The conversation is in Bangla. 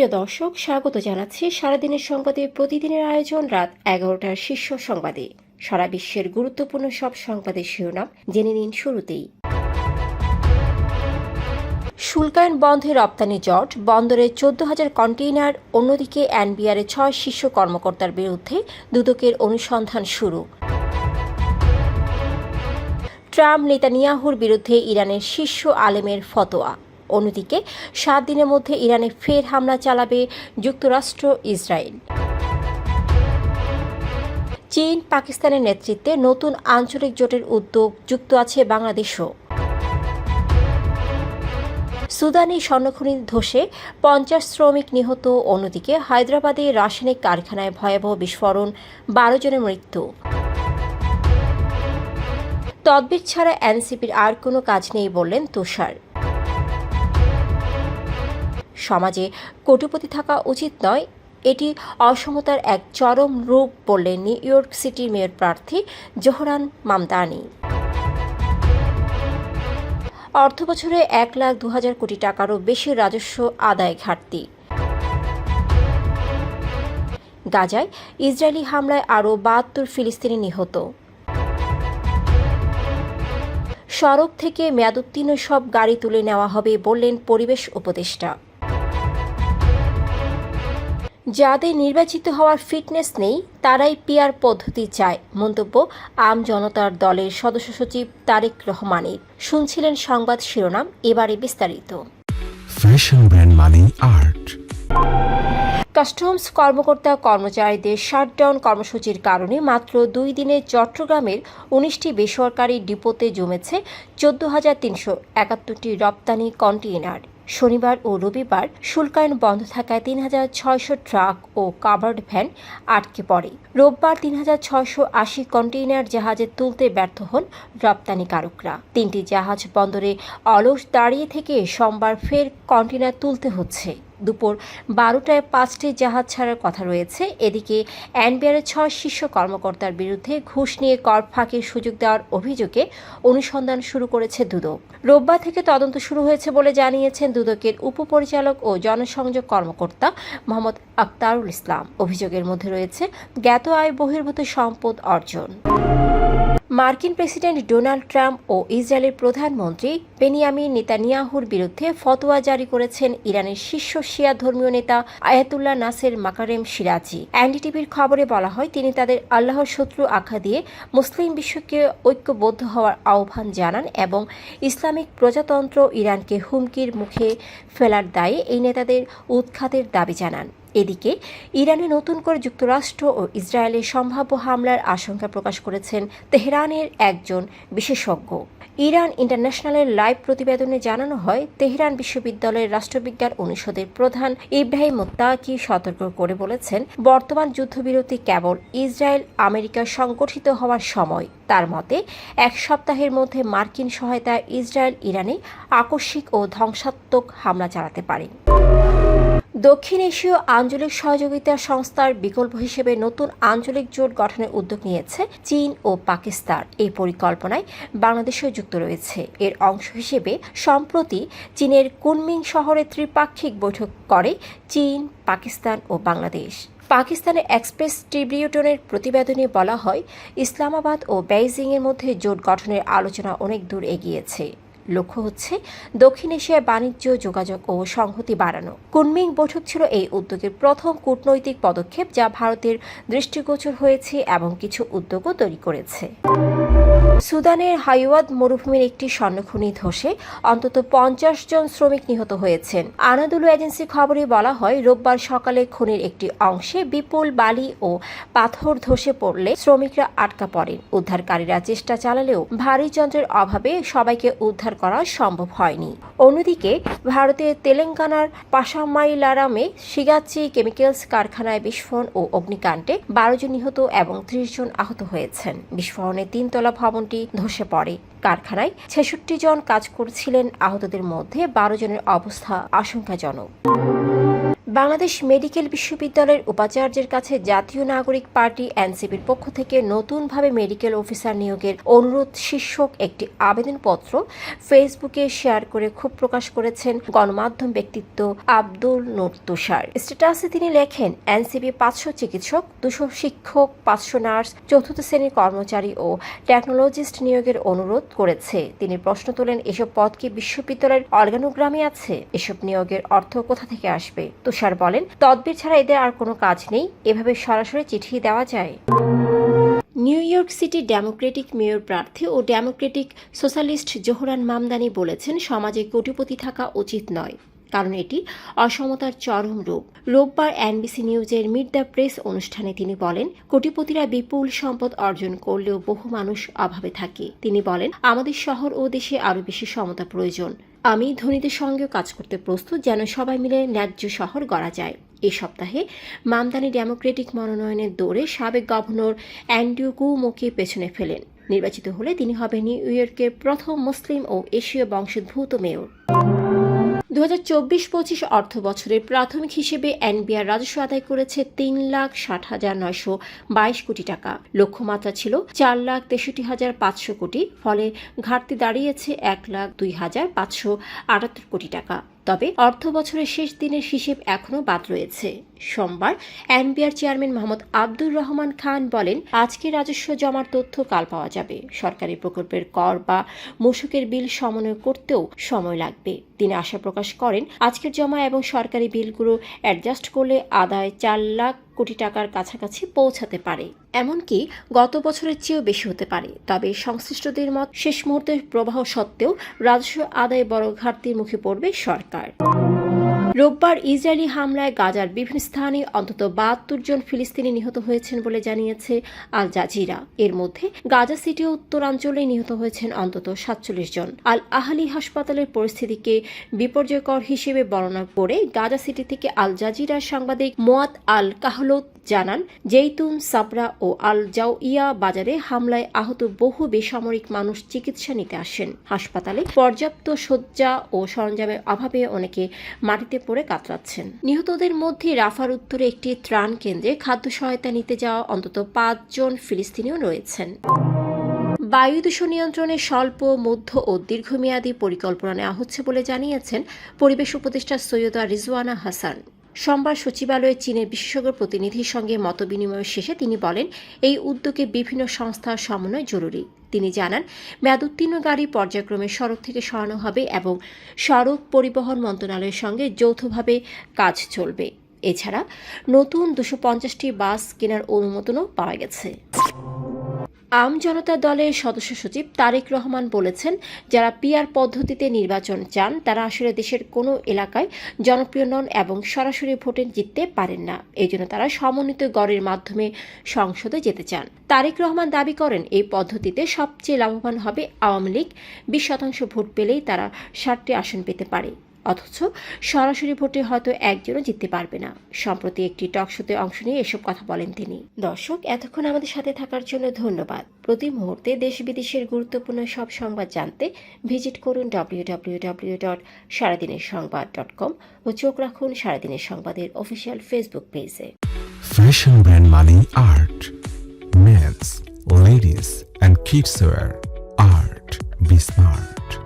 প্রিয় দর্শক, স্বাগত জানাচ্ছি সারাদিনের সংবাদে। প্রতিদিনের আয়োজন রাত এগারোটার শীর্ষ সংবাদে। সারা বিশ্বের গুরুত্বপূর্ণ সব সংবাদের শিরোনাম জেনে নিন শুরুতেই। শুল্কায়ন বন্ধে রপ্তানি জট, বন্দরে চোদ্দ হাজার কন্টেইনার, অন্যদিকে এনবিআরের ছয় শীর্ষ কর্মকর্তার বিরুদ্ধে দুদকের অনুসন্ধান শুরু। ট্রাম্প, নেতানিয়াহুর বিরুদ্ধে ইরানের শীর্ষ আলেমের ফতোয়া। অন্যদিকে সাত দিনের মধ্যে ইরানে ফের হামলা চালাবে যুক্তরাষ্ট্র, ইসরায়েল। চীন পাকিস্তানের নেতৃত্বে নতুন আঞ্চলিক জোটের উদ্যোগ যুক্ত আছে বাংলাদেশও। সুদানি স্বর্ণখনি ধসে পঞ্চাশ শ্রমিক নিহত, অন্যদিকে হায়দ্রাবাদে রাসায়নিক কারখানায় ভয়াবহ বিস্ফোরণ, বারো জনের মৃত্যু। তদবির ছাড়া এনসিপির আর কোনো কাজ নেই বললেন তুষার। সমাজে কোটিপতি থাকা উচিত নয়। এটি অসমতার এক চরম রূপ বললেন নিউ ইয়র্ক সিটির মেয়র প্রার্থী জোহরান মামদানি। অর্থবছরে এক লাখ দু হাজার কোটি টাকারও বেশি রাজস্ব আদায় ঘাটতি। গাজায় ইসরায়েলি হামলায় আরও বাহাত্তর ফিলিস্তিনি নিহত। সড়ক থেকে মেয়াদোত্তীর্ণ সব গাড়ি তুলে নেওয়া হবে বললেন পরিবেশ উপদেষ্টা। যাদের নির্বাচিত হওয়ার ফিটনেস নেই তারাই পিয়ার পদ্ধতি চায় মন্তব্য আম জনতার দলের সদস্য সচিব তারেক রহমানের। শুনছিলেন সংবাদ শিরোনাম এবারে বিস্তারিত। ফ্যাশন ব্র্যান্ড মানে আর্ট কাস্টমস কর্মকর্তা কর্মচারীদের শাটডাউন কর্মসূচির কারণে মাত্র দুই দিনে চট্টগ্রামের উনিশটি বেসরকারি ডিপোতে জমেছে চোদ্দ হাজার তিনশো একাত্তরটি রপ্তানি কন্টেইনার। শনিবার ও রবিবার শুল্কায়ন বন্ধ থাকায় তিন হাজার ছয়শো ট্রাক ও কাভার্ড ভ্যান আটকে পড়ে। রোববার তিন হাজার ছয়শো আশি কন্টেইনার জাহাজে তুলতে ব্যর্থ হন রপ্তানিকারকরা তিনটি জাহাজ বন্দরে অলস দাঁড়িয়ে থেকে সোমবার ফের কন্টেইনার তুলতে হচ্ছে। দুপুর বারোটায় পাঁচটি জাহাজ ছাড়ার কথা রয়েছে। এদিকে এনবিআরের ছয় শীর্ষ কর্মকর্তার বিরুদ্ধে ঘুষ নিয়ে কর ফাঁকির সুযোগ দেওয়ার অভিযোগে অনুসন্ধান শুরু করেছে দুদক। রোববার থেকে তদন্ত শুরু হয়েছে বলে জানিয়েছেন দুদকের উপপরিচালক ও জনসংযোগ কর্মকর্তা মোহাম্মদ আক্তারুল ইসলাম। অভিযোগের মধ্যে রয়েছে, জ্ঞাত আয় বহির্ভূত সম্পদ অর্জন। মার্কিন প্রেসিডেন্ট ডোনাল্ড ট্রাম্প ও ইসরায়েলের প্রধানমন্ত্রী বেনিয়ামিন নেতানিয়াহুর বিরুদ্ধে ফতোয়া জারি করেছেন ইরানের শীর্ষ শিয়া ধর্মীয় নেতা আয়াতুল্লাহ নাসের মাকারেম সিরাজি। এনডিটিভির খবরে বলা হয়, তিনি তাদের আল্লাহর শত্রু আখ্যা দিয়ে মুসলিম বিশ্বকে ঐক্যবদ্ধ হওয়ার আহ্বান জানান এবং ইসলামিক প্রজাতন্ত্র ইরানকে হুমকির মুখে ফেলার দায়ে এই নেতাদের উৎখাতের দাবি জানান। এদিকে, ইরানে নতুন করে যুক্তরাষ্ট্র ও ইসরায়েলের সম্ভাব্য হামলার আশঙ্কা প্রকাশ করেছেন তেহরানের একজন বিশেষজ্ঞ। ইরান ইন্টারন্যাশনালের লাইভ প্রতিবেদনে জানানো হয়, তেহরান বিশ্ববিদ্যালয়ের রাষ্ট্রবিজ্ঞান অনুষদের প্রধান ইব্রাহিম মোত্তাকি সতর্ক করে বলেছেন, বর্তমান যুদ্ধবিরতি কেবল ইসরায়েল আমেরিকা সংগঠিত হওয়ার সময়। তার মতে, এক সপ্তাহের মধ্যে মার্কিন সহায়তায় ইসরায়েল ইরানে আকস্মিক ও ধ্বংসাত্মক হামলা চালাতে পারে। দক্ষিণ এশীয় আঞ্চলিক সহযোগিতা সংস্থার বিকল্প হিসেবে নতুন আঞ্চলিক জোট গঠনের উদ্যোগ নিয়েছে চীন ও পাকিস্তান। এই পরিকল্পনায় বাংলাদেশও যুক্ত রয়েছে। এর অংশ হিসেবে সম্প্রতি চীনের কুনমিং শহরে ত্রিপাক্ষিক বৈঠক করে চীন, পাকিস্তান ও বাংলাদেশ। পাকিস্তানের এক্সপ্রেস ট্রিবিউটনের প্রতিবেদনে বলা হয়, ইসলামাবাদ ও বেইজিংয়ের মধ্যে জোট গঠনের আলোচনা অনেক দূর এগিয়েছে। লক্ষ্য হচ্ছে দক্ষিণ এশিয়ায় বাণিজ্য, যোগাযোগ ও সংহতি বাড়ানো। কুনমিং বৈঠক ছিল এই উদ্যোগের প্রথম কূটনৈতিক পদক্ষেপ যা ভারতের দৃষ্টিগোচর হয়েছে এবং কিছু উদ্যোগও তৈরি করেছে। সুদানের হাইওয়াদ মরুভূমির একটি স্বর্ণখনি ধসে অন্তত পঞ্চাশ জন শ্রমিক নিহত হয়েছেন। আনাদুলু এজেন্সি খবরে বলা হয়, রোববার সকালে খনির একটি অংশে বিপুল বালি ও পাথর ধসে পড়লে শ্রমিকরা আটকা পড়েন। উদ্ধারকারীরা চেষ্টা চালালেও ভারী যন্ত্রের অভাবে সবাইকে উদ্ধার করা সম্ভব হয়নি। অন্যদিকে ভারতের তেলেঙ্গানার পাশামাইলারামে শিগাচি কেমিক্যালস কারখানায় বিস্ফোরণ ও অগ্নিকাণ্ডে বারো জন নিহত এবং ত্রিশ জন আহত হয়েছেন। বিস্ফোরণে তিনতলা ভবনটি ধসে পড়ে। কারখানায় ছেষট্টি জন কাজ করছিলেন আহতদের মধ্যে বারো জনের অবস্থা আশঙ্কাজনক। বাংলাদেশ মেডিকেল বিশ্ববিদ্যালয়ের উপাচার্যের কাছে জাতীয় নাগরিক পার্টি এনসিপির পক্ষ থেকে নতুনভাবে মেডিকেল অফিসার নিয়োগের অনুরোধ শীর্ষক একটি আবেদনপত্র ফেসবুকে শেয়ার করে ক্ষোভ প্রকাশ করেছেন গণমাধ্যম ব্যক্তিত্ব আব্দুল নূর তুষার। স্ট্যাটাসে তিনি লেখেন, এনসিপি পাঁচশো চিকিৎসক, দুশো শিক্ষক, পাঁচশো নার্স, চতুর্থ শ্রেণির কর্মচারী ও টেকনোলজিস্ট নিয়োগের অনুরোধ করেছে। তিনি প্রশ্ন তোলেন, এসব পদ কি বিশ্ববিদ্যালয়ের অর্গানোগ্রামে আছে? এসব নিয়োগের অর্থ কোথা থেকে আসবে? বলেন, তদবির ছাড়া এদের আর কোনো কাজ নেই। এভাবে সরাসরি চিঠি দেওয়া যায়। New York City Democratic mayor প্রার্থী ও ডেমোক্রেটিক সোশ্যালিস্ট জোহরান মামদানি বলেছেন, সমাজে কোটিপতি থাকা উচিত নয়। কারণ এটি অসমতার চরম রূপ। রোববার এনবিসি নিউজের মিট দ্য প্রেস অনুষ্ঠানে তিনি বলেন, কোটিপতিরা বিপুল সম্পদ অর্জন করলেও বহু মানুষ অভাবে থাকে। তিনি বলেন, আমাদের শহর ও দেশে আরও বেশি সমতা প্রয়োজন। আমি ধনীদের সঙ্গেও কাজ করতে প্রস্তুত যেন সবাই মিলে ন্যায্য শহর গড়া যায়। এ সপ্তাহে মামদানি ডেমোক্রেটিক মনোনয়নের দৌড়ে সাবেক গভর্নর অ্যান্ড্রু কুমোকে পেছনে ফেলেন। নির্বাচিত হলে তিনি হবেন নিউ ইয়র্কের প্রথম মুসলিম ও এশীয় বংশোদ্ভূত মেয়র। দু হাজার চব্বিশ পঁচিশ অর্থ বছরের প্রাথমিক হিসেবে এনবিআর রাজস্ব আদায় করেছে তিন লাখ ষাট হাজার নয়শো বাইশ কোটি টাকা। লক্ষ্যমাত্রা ছিল চার লাখ তেষট্টি হাজার পাঁচশো কোটি, ফলে ঘাটতি দাঁড়িয়েছে এক লাখ দুই হাজার পাঁচশো আটাত্তর কোটি টাকা। তবে অর্থ বছরের শেষ দিনের হিসেব এখনও বাদ রয়েছে। সোমবার এনবিআর চেয়ারম্যান মোহাম্মদ আব্দুর রহমান খান বলেন, আজকে রাজস্ব জমার তথ্য কাল পাওয়া যাবে। সরকারি প্রকল্পের কর বা মূসকের বিল সমন্বয় করতেও সময় লাগবে। তিনি আশা প্রকাশ করেন, আজকের জমা এবং সরকারি বিলগুলো অ্যাডজাস্ট করলে আদায় চার লাখ কোটি টাকার কাছাকাছি পৌঁছাতে পারে। এমনকি গত বছরের চেয়েও বেশি হতে পারে। তবে সংশ্লিষ্টদের মত শেষ মুহূর্তের প্রবাহ সত্ত্বেও রাজস্ব আদায় বড় ঘাটতির মুখে পড়বে সরকার। রোববার ইসরায়েলি হামলায় গাজার বিভিন্ন স্থানে অন্তত বাহাত্তর জন ফিলিস্তিনি নিহত হয়েছেন বলে জানিয়েছে আল জাজিরা। এর মধ্যে গাজা সিটি উত্তরাঞ্চলে নিহত হয়েছেন অন্তত সাতচল্লিশ জন। আল আহালি হাসপাতালের পরিস্থিতিকে বিপর্যয়কর হিসেবে বর্ণনা করে গাজা সিটি থেকে আল জাজিরার সাংবাদিক মোয়াত আল কাহলত জানান জেইতুন সাবরা ও আল জাউইয়া বাজারে হামলায় আহত বহু বেসামরিক মানুষ চিকিৎসা নিতে আসেন। হাসপাতালে পর্যাপ্ত শয্যা ও সরঞ্জামের অভাবে অনেকে মাটিতে পড়ে কাতরাচ্ছেন। নিহতদের মধ্যে রাফার উত্তরে একটি ত্রাণ কেন্দ্রে খাদ্য সহায়তা নিতে যাওয়া অন্তত পাঁচজন ফিলিস্তিনিও রয়েছেন। বায়ু দূষণ নিয়ন্ত্রণে স্বল্প, মধ্য ও দীর্ঘমেয়াদী পরিকল্পনা নেওয়া হচ্ছে বলে জানিয়েছেন পরিবেশ উপদেষ্টা সৈয়দা রিজওয়ানা হাসান। সোমবার সচিবালয়ে চীনের বিশেষজ্ঞ প্রতিনিধির সঙ্গে মতবিনিময় শেষে তিনি বলেন, এই উদ্যোগে বিভিন্ন সংস্থার সমন্বয় জরুরি। তিনি জানান মেয়াদোত্তীর্ণ গাড়ি পর্যায়ক্রমে সড়ক থেকে সরানো হবে এবং সড়ক পরিবহন মন্ত্রণালয়ের সঙ্গে যৌথভাবে কাজ চলবে। এছাড়া নতুন দুশো পঞ্চাশটি বাস কেনার অনুমোদনও পাওয়া গেছে। আম জনতা দলের সদস্য সচিব তারেক রহমান বলেছেন, যারা পিআর পদ্ধতিতে নির্বাচন চান, তারা আসলে দেশের কোনো এলাকায় জনপ্রিয় নন এবং সরাসরি ভোটে জিততে পারেন না। এই জন্য তারা সমন্বিত গড়ের মাধ্যমে সংসদে যেতে চান। তারেক রহমান দাবি করেন, এই পদ্ধতিতে সবচেয়ে লাভবান হবে আওয়ামী লীগ। বিশ শতাংশ ভোট পেলেই তারা ষাটটি আসন পেতে পারে। অথচ সরাসরি ভোটে হয়তো একজনও জিততে পারবে না সম্প্রতি একটি টক শোতে অংশ নিয়ে এসব কথা বলেন তিনি দর্শক এতক্ষণ আমাদের সাথে থাকার জন্য ধন্যবাদ প্রতি মুহূর্তে দেশ বিদেশের গুরুত্বপূর্ণ সব সংবাদ জানতে ভিজিট করুন ডব্লিউ ডব্লিউ ডব্লিউ ডট সারাদিনের সংবাদ ডট কম ও চোখ রাখুন সারাদিনের সংবাদের অফিসিয়াল ফেসবুক পেজে Fashion brand money art. Men's, ladies, and kids wear art. Be smart.